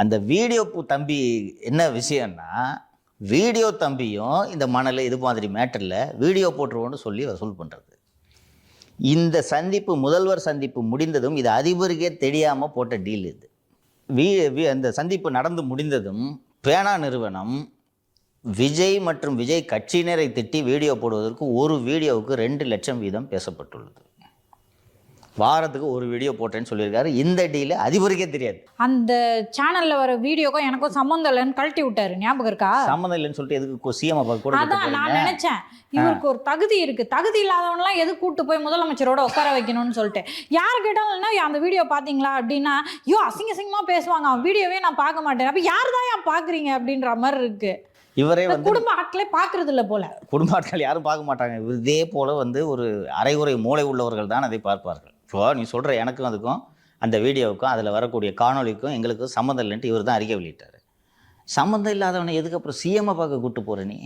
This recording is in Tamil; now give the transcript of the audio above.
அந்த வீடியோ தம்பி என்ன விஷயம்னா வீடியோ தம்பியும் இந்த மணல் இது மாதிரி மேட்டரில் வீடியோ போட்டுருவோன்னு சொல்லி வசூல் பண்ணுறது இந்த சந்திப்பு முதல்வர் சந்திப்பு முடிந்ததும் இது அதிபருக்கே தெரியாமல் போட்ட டீல் இது. வீ அந்த சந்திப்பு நடந்து முடிந்ததும் பேனா நிறுவனம் விஜய் மற்றும் விஜய் கட்சியினரை திட்டி வீடியோ போடுவதற்கு ஒரு வீடியோவுக்கு ரெண்டு லட்சம் வீதம் பேசப்பட்டுள்ளது. வாரத்துக்கு ஒரு வீடியோ போட்டேன்னு சொல்லியிருக்காரு. இந்த டீல் அதிபருக்கே தெரியாது. அந்த சேனல்ல வர வீடியோக்கும் எனக்கும் சம்மந்தம் இல்லைன்னு கழட்டி விட்டாரு. ஞாபகம் இருக்கா? சம்மந்தம் இல்லைன்னு சொல்லிட்டு எதுக்கு சிஎம் கூட அதான் நான்? நினைச்சேன். இவருக்கு ஒரு தகுதி இருக்கு. தகுதி இல்லாதவன்லாம் எது கூட்டு போய் முதலமைச்சரோட உட்கார வைக்கணும்னு சொல்லிட்டு. யார் கேட்டாலும் அந்த வீடியோ பாத்தீங்களா அப்படின்னா ஐயோ அசிங்க அசிங்கமா பேசுவாங்க. அவன் வீடியோவே நான் பார்க்க மாட்டேன். அப்ப யார் தான் ஏன் பாக்குறீங்க அப்படின்ற மாதிரி இருக்கு. இவரே வந்து குடும்ப ஆட்களே பாக்குறது இல்ல போல. குடும்ப ஆட்கள் யாரும் பார்க்க மாட்டாங்க. இதே போல வந்து ஒரு அரைகுறை மூளை உள்ளவர்கள் தான் அதை பார்ப்பார்கள். இப்போ நீ சொல்கிற எனக்கும் அதுக்கும் அந்த வீடியோவுக்கும் அதில் வரக்கூடிய காணொளிக்கும் எங்களுக்கும் சம்மந்தம் இல்லைன்ட்டு இவர் தான் அறிக்கை வெளியிட்டார். சம்மந்தம் இல்லாதவனை எதுக்கு அப்புறம் சிஎம்ஐ பார்க்க கூப்பிட்டு போகிற நீ?